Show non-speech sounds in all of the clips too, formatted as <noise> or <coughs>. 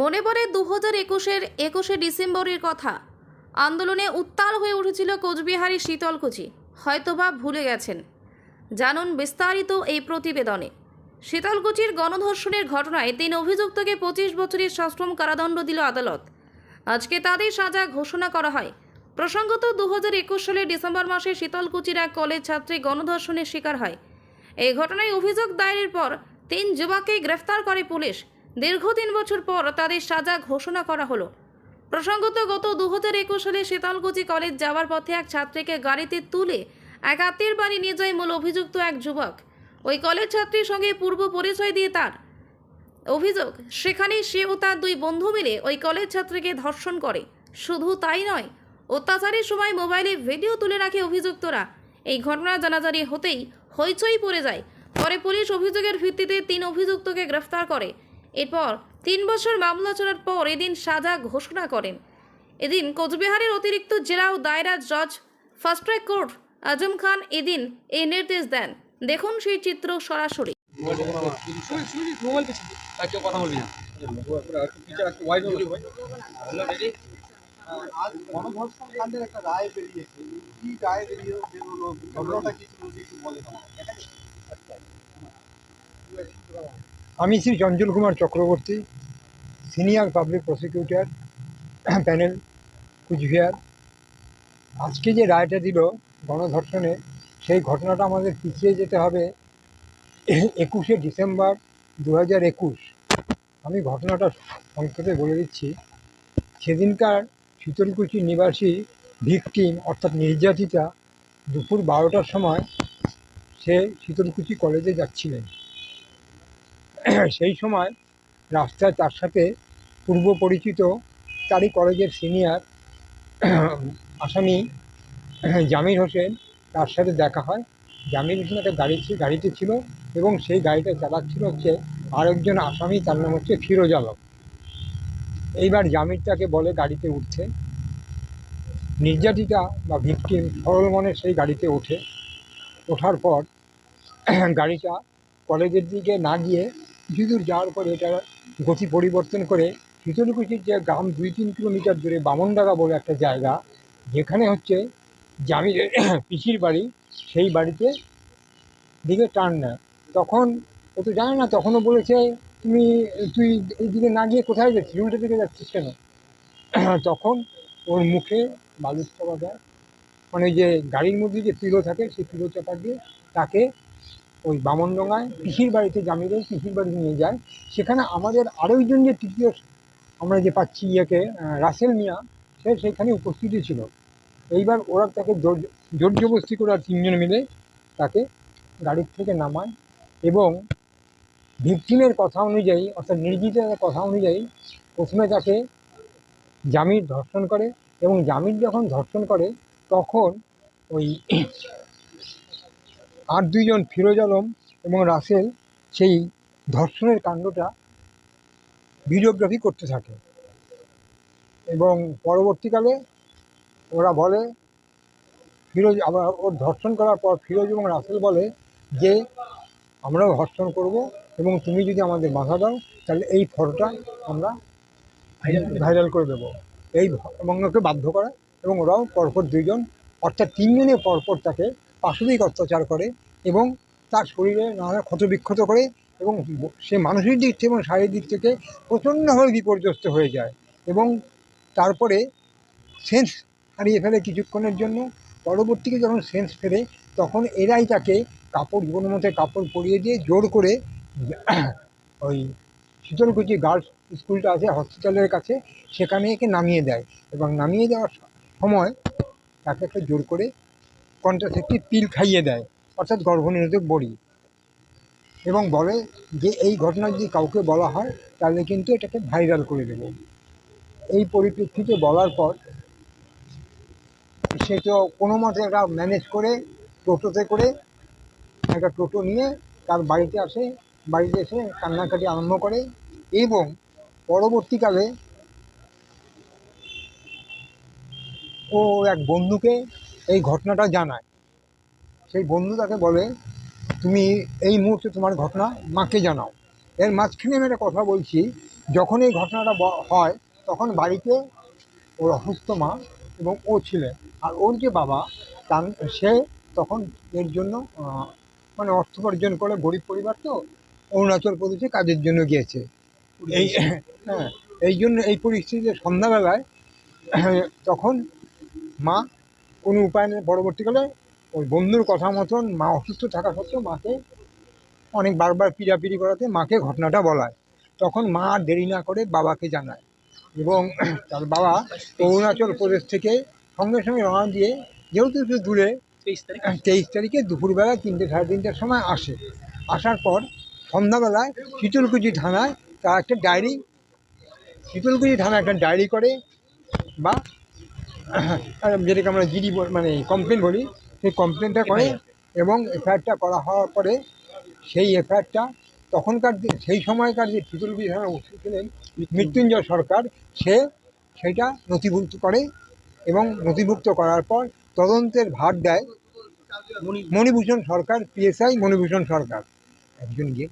মনে পড়ে দু হাজার একুশের একুশে ডিসেম্বরের কথা। আন্দোলনে উত্তাল হয়ে উঠেছিল কোচবিহারের শীতলকুচি। হয়তোবা ভুলে গেছেন। জানুন বিস্তারিত এই প্রতিবেদনে। শীতলকুচির গণধর্ষণের ঘটনায় তিন অভিযুক্তকে পঁচিশ বছরের সশ্রম কারাদণ্ড দিল আদালত। আজকে তাদের সাজা ঘোষণা করা হয়। প্রসঙ্গত দু হাজার একুশ সালের ডিসেম্বর মাসে শীতলকুচির এক কলেজ ছাত্রী গণধর্ষণের শিকার হয়। এই ঘটনায় অভিযোগ দায়েরের পর তিন যুবককে গ্রেফতার করে পুলিশ। দীর্ঘ তিন বছর পর তাদের সাজা ঘোষণা করা হলো। প্রসঙ্গত, গত দু হাজার একুশ সালে শীতলকুচি কলেজ যাওয়ার পথে এক ছাত্রীকে গাড়িতে তুলে এক আত্মীয়ের বাড়ি নিয়ে যায় মূল অভিযুক্ত এক যুবক। ওই কলেজ ছাত্রীর সঙ্গে পূর্ব পরিচয় দিয়ে তার অভিযোগ সেখানে সে ও তার দুই বন্ধু মিলে ওই কলেজ ছাত্রীকে ধর্ষণ করে। শুধু তাই নয়, অত্যাচারের সময় মোবাইলে ভিডিও তুলে রাখে অভিযুক্তরা। এই ঘটনা জানাজানি হতেই হইচই পড়ে যায়। পরে পুলিশ অভিযোগের ভিত্তিতে তিন অভিযুক্তকে গ্রেফতার করে। এরপর তিন বছর মামলা চলার পর এদিন সাজা ঘোষণা করেন। এদিন কোচবিহারের অতিরিক্ত জেলা ও দায়রা জজ first track court Azam Khan এদিন এই নির্দেশ দেন। দেখুন সেই চিত্র সরাসরি। না একটা রায় বেরিয়েছে কি রায় বেরিয়ে বেরোলো ঘটনাটা কি ছিল যদি একটু বলেন আমি Shri Chanchal Kumar Chakraborty, senior public prosecutor, panel Cooch Behar. আজকে যে রায়টা দিল গণধর্ষণে, সেই ঘটনাটা আমাদের পিছিয়ে যেতে হবে একুশে ডিসেম্বর দু একুশ। আমি ঘটনাটা সংক্ষেপে বলে দিচ্ছি। সেদিনকার শীতলকুচি নিবাসী ভিকটিম, অর্থাৎ নির্যাতিতা, দুপুর বারোটার সময় সে শীতলকুচি কলেজে যাচ্ছিলেন। <clears throat> সেই সময় রাস্তায় তার সাথে পূর্ব পরিচিত তারই কলেজের সিনিয়র <clears throat> আসামি <clears throat> জামির হোসেন তার সাথে দেখা হয়। জামির হোসেন একটা গাড়ি গাড়িতে ছিল এবং সেই গাড়িটা চালাচ্ছিল হচ্ছে আরেকজন আসামি, তার নাম হচ্ছে ফিরোজ আলম। এইবার জামির তাকে বলে গাড়িতে উঠতে। নির্যাতিতা বা ভিকটিম সরল মনে সেই গাড়িতে ওঠে। ওঠার পর গাড়িটা কলেজের দিকে না গিয়ে কিছু দূর যাওয়ার পরে এটা গতি পরিবর্তন করে শীতলকুচির যে গ্রাম দুই তিন কিলোমিটার দূরে বামনডাঙ্গা বলে একটা জায়গা, যেখানে হচ্ছে জামিরের <coughs> পিসির বাড়ি, সেই বাড়িতে দিকে টান নেয় তখন ও তো জানে না, তখনও বলেছে, তুমি, তুই এই দিকে না গিয়ে কোথায় যাচ্ছিস? উল্টো দিকে যাচ্ছিস কেন? <coughs> তখন ওর মুখে বালুর চাপা দেয় মানে যে গাড়ির মধ্যে যে পিলো থাকে, সেই পিলো চাপা দিয়ে তাকে ওই বামনডোঙ্গায় পিসির বাড়িতে জামিরের পিসির বাড়ি নিয়ে যায়। সেখানে আমাদের আরেকজন যে তৃতীয় আমরা যে পাচ্ছি ইয়েকে রাসেল মিয়া, সে সেখানে উপস্থিতি ছিল। এইবার ওরা তাকে জোর জবরদস্তি করে আর তিনজন মিলে তাকে গাড়ির থেকে নামায় এবং ভিকটিমের কথা অনুযায়ী, অর্থাৎ নির্যাতিতার কথা অনুযায়ী প্রথমে তাকে জামির ধর্ষণ করে এবং জামির যখন ধর্ষণ করে, তখন ওই আর দুইজন ফিরোজ আলম এবং রাসেল সেই ধর্ষণের কাণ্ডটা ভিডিওগ্রাফি করতে থাকে। এবং পরবর্তীকালে ওরা বলে, ফিরোজ আবার ওর ধর্ষণ করার পর ফিরোজ এবং রাসেল বলে যে, আমরাও ধর্ষণ করব এবং তুমি যদি আমাদের বাধা দাও, তাহলে এই ফটোটা আমরা ভাইরাল করে দেবো। এই এবং ওকে বাধ্য করা এবং ওরাও পরপর দুইজন, অর্থাৎ তিনজনে পরপর তাকে পাশবিক অত্যাচার করে এবং তার শরীরে নানা ক্ষতবিক্ষত করে এবং সে মানসিক দিক থেকে এবং শারীরিক দিক থেকে প্রচণ্ডভাবে বিপর্যস্ত হয়ে যায় এবং তারপরে সেন্স হারিয়ে ফেলে কিছুক্ষণের জন্য। পরবর্তীকে যখন সেন্স ফেরে, তখন এরাই তাকে কাপড়, জীবনের মধ্যে কাপড় পরিয়ে দিয়ে জোর করে <clears throat> ওই শীতলকুচি গার্লস স্কুলটা আছে, হসপিটালের কাছে, সেখানে একে নামিয়ে দেয় এবং নামিয়ে দেওয়ার সময় তাকে একটা জোর করে কন্ট্রাসেপ্টিভ পিল খাইয়ে দেয়, অর্থাৎ গর্ভনিরোধক বড়ি। এবং বলে যে এই ঘটনা যদি কাউকে বলা হয়, তাহলে কিন্তু এটাকে ভাইরাল করে দেব। এই পরিপ্রেক্ষিতে বলার পর সে তো কোনো মতে একটা ম্যানেজ করে, টোটোতে করে একটা টোটো নিয়ে তার বাড়িতে আসে, বাড়িতে এসে কান্নাকাটি আরম্ভ করে এবং পরবর্তীকালে ও এক বন্ধুকে এই ঘটনাটা জানায়। সেই বন্ধু তাকে বলে তুমি এই মুহূর্তে তোমার ঘটনা মাকে জানাও। এর মাঝখানে আমি একটা কথা বলছি যখন এই ঘটনাটা হয় তখন বাড়িতে ওর অসুস্থ মা এবং ও ছিলেন। আর ওর যে বাবা তার সে তখন এর জন্য মানে অর্থ উপার্জন করে গরিব পরিবার তো অরুণাচল প্রদেশে কাজের জন্য গিয়েছে। এই হ্যাঁ এই জন্য এই পরিস্থিতিতে সন্ধ্যাবেলায় তখন মা কোনো উপায় নেই পরবর্তীকালে ওই বন্ধুর কথা মতন মা অসুস্থ থাকা সত্ত্বেও মাকে অনেক বারবার পিড়াপিড়ি করাতে মাকে ঘটনাটা বলায়। তখন মা আর দেরি না করে বাবাকে জানায় এবং <clears throat> তার বাবা অরুণাচল প্রদেশ থেকে সঙ্গে সঙ্গে রওনা দিয়ে যেহেতু একটু দূরে তেইশ তারিখ। তেইশ তারিখে দুপুরবেলা তিনটে সাড়ে তিনটের সময় আসে। আসার পর সন্ধ্যাবেলায় শীতলকুচি থানায় তার একটা ডায়েরি শীতলকুচি থানায় একটা ডায়েরি করে বা যেটাকে আমরা জিডি মানে কমপ্লেন বলি সেই কমপ্লেনটা করে এবং এফআইআরটা করা হওয়ার পরে সেই এফআইআরটা তখনকার সেই সময়কার যে ওসি ছিলেন মৃত্যুঞ্জয় সরকার সে সেটা নথিভুক্ত করে এবং নথিভুক্ত করার পর তদন্তের ভার দেয় মণিভূষণ সরকার পিএসআই মণিভূষণ সরকার। একজন গিয়ে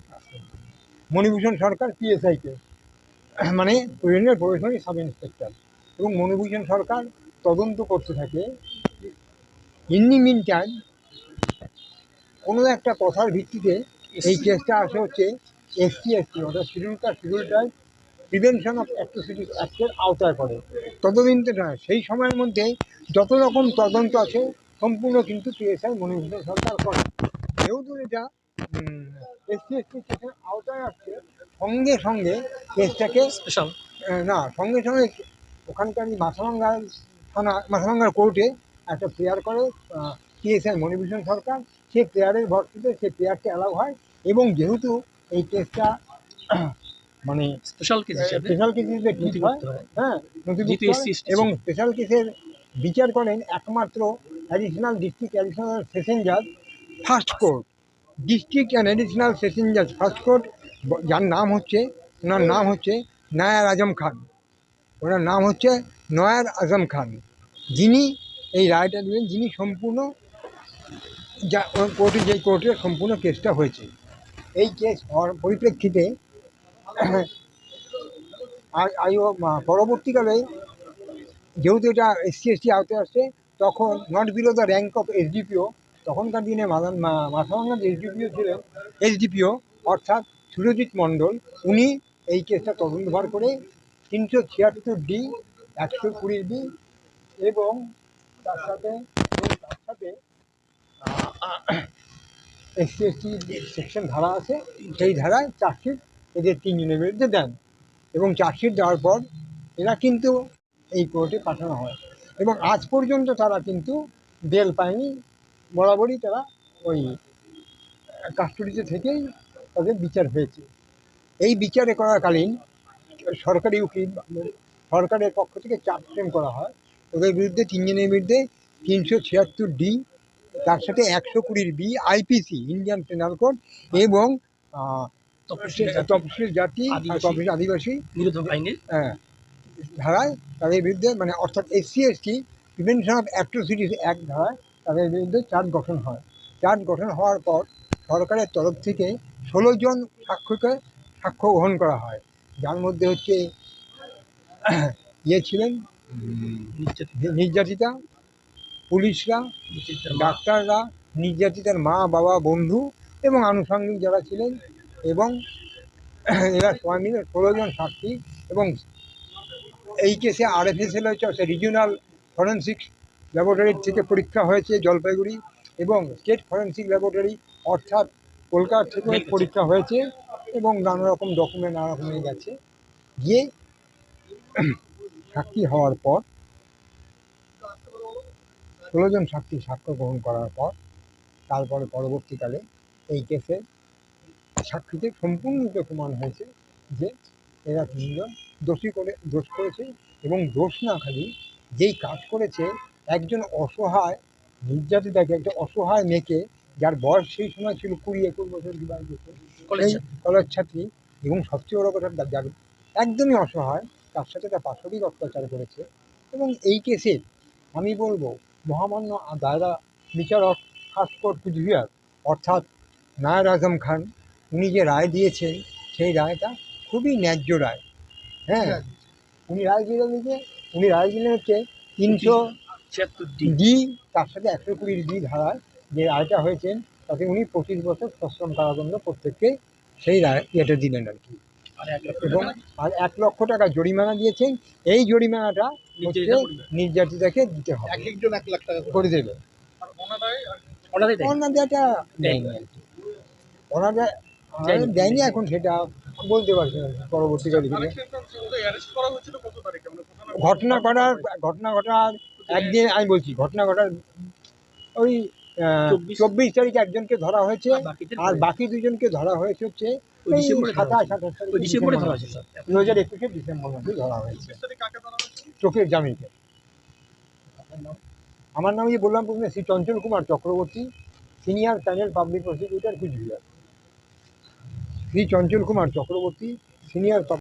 মণিভূষণ সরকার পিএসআইকে মানে ইউনিয়ন প্রবেশনারি সাব ইন্সপেক্টর এবং মণিভূষণ সরকার তদন্ত করতে থাকে। ইন দি মিন টাইম কোনো একটা কথার ভিত্তিতে এই কেসটা আসে হচ্ছে এসসি এসটি অর্থাৎ schedule caste schedule prevention of atrocities অ্যাক্টের আওতায় পড়ে। ততদিন তো নয় সেই সময়ের মধ্যে যত রকম তদন্ত আছে সম্পূর্ণ কিন্তু পিএসআই মনিভূষণ সরকার করে। যেহেতু এটা এসসি এসটি কেসের আওতায় আসছে সঙ্গে সঙ্গে কেসটাকে না সঙ্গে সঙ্গে ওখানকার মাথাভাঙ্গার থানা মাথাভাঙ্গার কোর্টে একটা প্রেয়ার করে পিএসআই মণিভূষণ সরকার। সেই প্রেয়ারের ভর্তিতে সেই প্রেয়ারটা অ্যালাউ হয় এবং যেহেতু এই কেসটা <clears throat> মানে স্পেশাল কেস হিসাবে স্পেশাল কেসে ঠিক হয় হ্যাঁ। যেহেতু হয় এবং স্পেশাল কেসের বিচার করেন একমাত্র অ্যাডিশনাল ডিস্ট্রিক্ট অ্যাডিশনাল সেশন জাজ first court district and additional session জাজ ফার্স্ট কোর্ট যার নাম হচ্ছে ওনার নাম হচ্ছে নায়ার আজম খান। ওনার নাম হচ্ছে নয়ার আজম খান। যিনি এই রায়টা দিলেন, যিনি সম্পূর্ণ যা কোর্টে যে কোর্টে সম্পূর্ণ কেসটা হয়েছে। এই কেস হওয়ার পরিপ্রেক্ষিতে পরবর্তীকালে যেহেতু এটা এসসি, এসটি আওতায় আসছে, তখন not below the rank of SDPO, তখনকার দিনে মাদান মাথাভাঙ্গার এসডিপিও ছিলেন, এসডিপিও অর্থাৎ সুরজিৎ মণ্ডল, উনি এই কেসটা তদন্তভার করে তিনশো ছিয়াত্তর ডি, একশো কুড়ি ডি এবং তার সাথে তার সাথে এসসি এসটি সেকশন ধারা আছে, সেই ধারায় চার্জশিট এদের তিনজনের বিরুদ্ধে দেন এবং চার্জশিট দেওয়ার পর এরা কিন্তু এই কোর্টে পাঠানো হয় এবং আজ পর্যন্ত তারা কিন্তু বেল পায়নি, বরাবরই তারা ওই কাস্টডিতে থেকেই তাদের বিচার হয়েছে। এই বিচারে করাকালীন সরকারি উকিল সরকারের পক্ষ থেকে চাপ ফ্রেম করা হয়। ওদের বিরুদ্ধে তিনজনের বিরুদ্ধে তিনশো ছিয়াত্তর ডি তার সাথে একশো কুড়ির B IPC Indian penal code এবং তপশিলি জাতি তপশিল জাতি আদিবাসী। তপশিল আদিবাসী। হ্যাঁ, ধারায় তাদের বিরুদ্ধে মানে অর্থাৎ SC ST prevention of atrocities act ধারায় তাদের বিরুদ্ধে চার্জ গঠন হয়। চার্জ গঠন হওয়ার পর সরকারের তরফ থেকে ষোলো জন সাক্ষ্যকে সাক্ষ্য গ্রহণ করা হয়। যার মধ্যে হচ্ছে ইয়ে ছিলেন নির্যাতিতা। পুলিশরা ডাক্তাররা নির্যাতিতার মা বাবা বন্ধু এবং আনুষঙ্গিক যারা ছিলেন এবং এরা সবাই মিলে ষোলো জন সাক্ষী এবং এই কেসে আরএফএসএল হচ্ছে অর্থাৎ রিজিওনাল ফরেন্সিক ল্যাবরেটরির থেকে পরীক্ষা হয়েছে জলপাইগুড়ি এবং স্টেট ফরেন্সিক ল্যাবরেটরি অর্থাৎ কলকাতা থেকে পরীক্ষা হয়েছে। এবং নানা রকম ডকুমেন্ট নানা রকম নিয়ে গেছে গিয়ে সাক্ষী হওয়ার পর, ষোলো জন সাক্ষী সাক্ষ্য গ্রহণ করার পর, তারপরে পরবর্তীকালে এই কেসে সাক্ষীতে সম্পূর্ণরূপে প্রমাণ হয়েছে যে এরা তিনজন দোষী করে, দোষ করেছে এবং দোষ না খালি যেই কাজ করেছে একজন অসহায়, নির্যাতিতাকে একটা অসহায় মেয়েকে যার বয়স সেই সময় ছিল কুড়ি একুশ বছর কি বাইশ বছর কলেজ ছাত্রী। এবং সবচেয়ে বড় কথা যার একদমই অসহায় তার সাথে তার পাশবিক অত্যাচার করেছে। এবং এই কেসে আমি বলব মহামান্য দায়রা বিচারক ফার্স্ট কোর্ট কুচবিহার অর্থাৎ নায়ার আজম খান উনি যে রায় দিয়েছেন সেই রায়টা খুবই ন্যায্য রায়। হ্যাঁ উনি রায় দিলেন যে উনি রায় দিলেন হচ্ছে তিনশো ছিয়াত্তর ডি। তার সাথে একশো কুড়ির ডি ধারায় যে রায়টা হয়েছেন তাতে উনি পঁচিশ বছর সশ্রম কারাদণ্ড প্রত্যেককে সেই রায় ইয়েটা দিলেন আর কি। এবং আর এক লক্ষ টাকা জরিমানা দিয়েছেন এই জরিমানাটা হচ্ছে নির্যাতিতাকে দিতে হবে। করে। দেবে। ওনারাই দেয়নি? আর কি। দেয়নি। এখন সেটা বলতে পারছি না পরবর্তীকালে ফিরে ঘটনা ঘটার ঘটনা ঘটার একদিন আমি বলছি ঘটনা ঘটার ওই চব্বিশ- তারিখে একজনকে ধরা হয়েছে আর। বাকি দুজনকে ধরা হয়েছে হচ্ছে ডিসেম্বরে ধরা সাতাশ আঠাশ ওই তারিখে ডিসেম্বরে ধরা ডিসেম্বর দু হাজার একুশে ডিসেম্বর মাসে ধরা হয়েছে। চোখের জামিনকে। আমার নাম যে বললাম প্রথমে Shri Chanchal Kumar Chakraborty senior panel public prosecutor Cooch Behar. Shri Chanchal Kumar Chakraborty senior